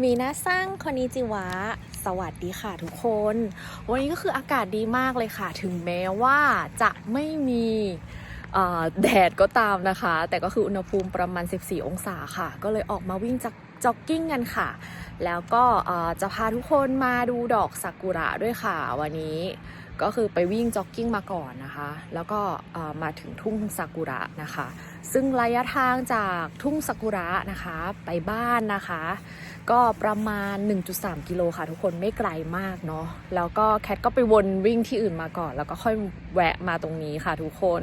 มีนาสร้างคอนิจิวะ สวัสดีค่ะทุกคน วันนี้ก็คืออากาศดีมากเลยค่ะ ถึงแม้ว่าจะไม่มีแดดก็ตามนะคะ แต่ก็คืออุณหภูมิประมาณ 14 องศาค่ะ ก็เลยออกมาวิ่งจากจ็อกกิ้งกันค่ะ แล้วก็จะพาทุกคนมาดูดอกซากุระด้วยค่ะวันนี้ ก็คือไปวิ่งจ็อกกิ้งมาก่อนนะคะ แล้วก็มาถึงทุ่งซากุระนะคะ ซึ่งระยะทางจากทุ่งซากุระนะคะไปบ้านนะคะ ก็ประมาณ 1.3 กิโลค่ะทุกคนไม่ไกลมากเนาะแล้วก็แคทก็ไปวนวิ่งที่อื่นมาก่อน แล้วก็ค่อยแวะมาตรงนี้ค่ะทุกคน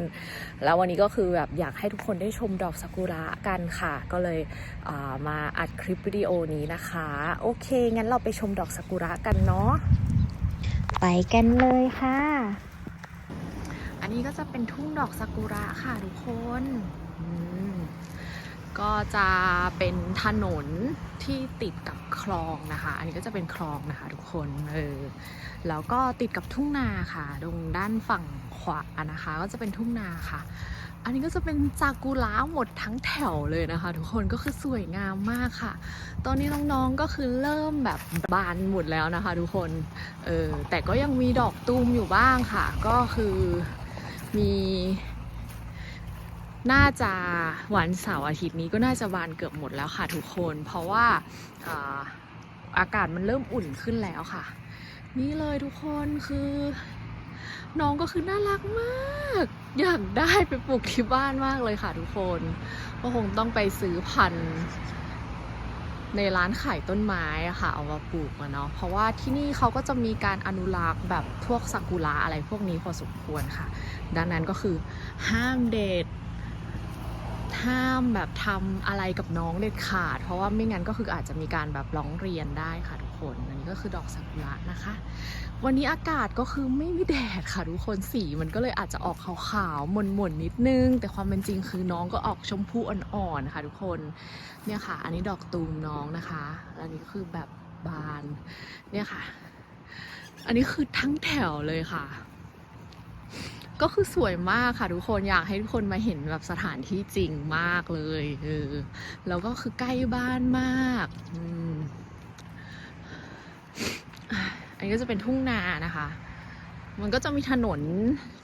แล้ววันนี้ก็คือแบบอยากให้ทุกคนได้ชมดอกซากุระกันค่ะ ก็เลยอ่ามาอัดคลิปวิดีโอนี้นะคะ โอเค งั้นเราไปชมดอกซากุระกันเนาะ ไปกันเลยค่ะ อันนี้ก็จะเป็นทุ่งดอกซากุระค่ะทุกคนก็จะเป็นถนนที่ติดกับคลองนะคะ อันนี้ก็จะเป็นคลองนะคะ ทุกคน เออ แล้วก็ติดกับทุ่งนาค่ะ ตรงด้านฝั่งขวานะคะ ก็จะเป็นทุ่งนาค่ะ อันนี้ก็จะเป็นซากุระหมดทั้งแถวเลยนะคะ ทุกคนก็คือสวยงามมากค่ะ ตอนนี้น้องๆก็คือเริ่มแบบบานหมดแล้วนะคะ ทุกคนเออแต่ก็ยังมีดอกตูมอยู่บ้างค่ะ ก็คือมีน่าจะวันเสาร์อาทิตย์นี้ก็น่าจะบานเกือบหมดแล้วค่ะทุกคน เพราะว่าอ่าอากาศมันเริ่มอุ่นขึ้นแล้วค่ะ นี่เลยทุกคนคือ น้องก็คือน่ารักมาก อยากได้ไปปลูกที่บ้านมากเลยค่ะทุกคน ก็คงต้องไปซื้อพันธุ์ในร้านขายต้นไม้อะค่ะเอามาปลูกเนาะเพราะว่าที่นี่เขาก็จะมีการอนุรักษ์แบบพวกซากุระอะไรพวกนี้พอสมควรค่ะ ดังนั้นก็คือห้ามเด็ด ห้ามแบบทำอะไรกับน้องเด็ดขาด เพราะว่าไม่งั้นก็คืออาจจะมีการแบบร้องเรียนได้ค่ะทุกคน อันนี้ก็คือดอกซากุระนะคะ วันนี้อากาศก็คือไม่มีแดดค่ะทุกคนสีมันก็เลยอาจจะออกขาวๆหม่นๆนิดนึง แต่ความเป็นจริงคือน้องก็ออกชมพูอ่อนๆนะคะทุกคนเนี่ยค่ะ อันนี้ดอกตูมน้องนะคะอันนี้คือแบบบานเนี่ยค่ะ อันนี้คือทั้งแถวเลยค่ะ ก็คือสวยมากค่ะทุกคนอยากให้ทุกคนมาเห็นแบบสถานที่จริงมากเลยเออแล้วก็คือใกล้บ้านมากอืมอันนี้ก็จะเป็นทุ่งนานะคะ มันก็จะมีถนน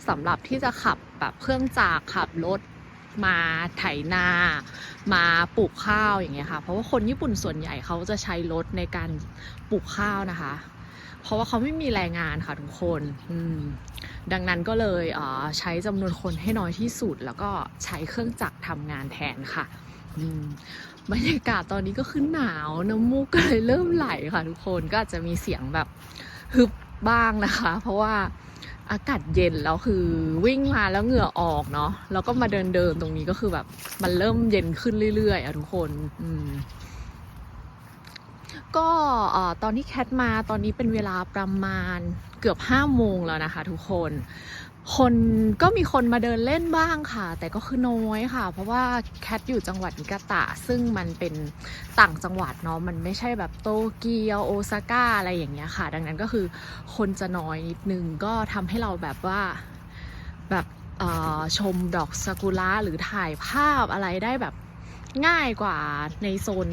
สำหรับที่จะขับแบบเครื่องจักรขับรถมาไถนา มาปลูกข้าวอย่างเงี้ยค่ะ เพราะว่าคนญี่ปุ่นส่วนใหญ่เขาจะใช้รถในการปลูกข้าวนะคะ เพราะว่าเขาไม่มีแรงงานค่ะทุกคนดังนั้นก็เลยเใช้จำนวนคนให้น้อยที่สุด แล้วก็ใช้เครื่องจักรทำงานแทนค่ะอืมบรรยากาศตอนนี้ก็ขึ้นหนาวน้ำมูกก็เลยเริ่มไหลค่ะทุกคนก็อาจจะมีเสียงแบบฮึบบ้างนะคะ เพราะว่าอากาศเย็นแล้วคือวิ่งมาแล้วเหงื่อออกเนาะแล้วก็มาเดินเดินๆตรงนี้ก็คือแบบมันเริ่มเย็นขึ้นเรื่อยๆอะทุกคน อืม ก็ตอนที่แคทมาตอนนี้เป็นเวลาประมาณเกือบห้าโมงแล้วนะคะทุกคน คนก็มีคนมาเดินเล่นบ้างค่ะ แต่ก็คือน้อยค่ะ เพราะว่าแคทอยู่จังหวัดนิกาตะ ซึ่งมันเป็นต่างจังหวัดเนาะมันไม่ใช่แบบโตเกียวโอซาก้าอะไรอย่างเงี้ยค่ะ ดังนั้นก็คือคนจะน้อยนิดนึงก็ทำให้เราแบบว่าแบบชมดอกซากุระหรือถ่ายภาพอะไรได้แบบง่ายกว่าในโซน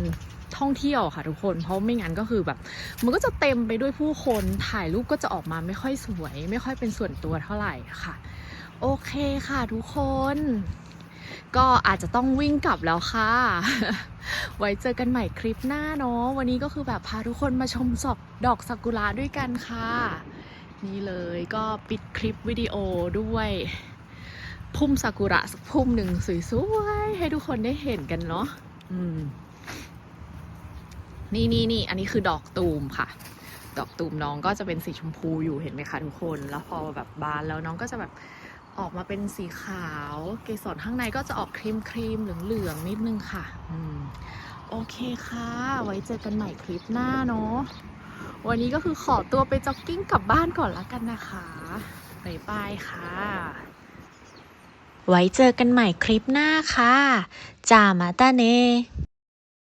ท่องเที่ยวค่ะทุกคน เพราะไม่งั้นก็คือแบบ มันก็จะเต็มไปด้วยผู้คนถ่ายรูปก็จะออกมาไม่ค่อยสวย ไม่ค่อยเป็นส่วนตัวเท่าไหร่ค่ะ โอเคค่ะทุกคน ก็อาจจะต้องวิ่งกลับแล้วค่ะ ไว้เจอกันใหม่คลิปหน้าเนาะวันนี้ก็คือแบบพาทุกคนมาชมสอกดอกซากุระด้วยกันค่ะ นี่เลยก็ปิดคลิปวิดีโอด้วยพุ่มซากุระสักพุ่มหนึ่งสวยๆให้ทุกคนได้เห็นกันเนาะอืม นี่นี่นี่อันนี้คือดอกตูมค่ะ ดอกตูมน้องก็จะเป็นสีชมพูอยู่เห็นไหมคะทุกคน แล้วพอแบบบานแล้วน้องก็จะแบบออกมาเป็นสีขาว เกสรข้างในก็จะออกครีมครีมเหลืองๆนิดนึงค่ะ อืม โอเคค่ะ ไว้เจอกันใหม่คลิปหน้าเนาะ วันนี้ก็คือขอตัวไปจ็อกกิ้งกลับบ้านก่อนละกันนะคะบ๊ายบายค่ะ ไว้เจอกันใหม่คลิปหน้าค่ะจามาตาเน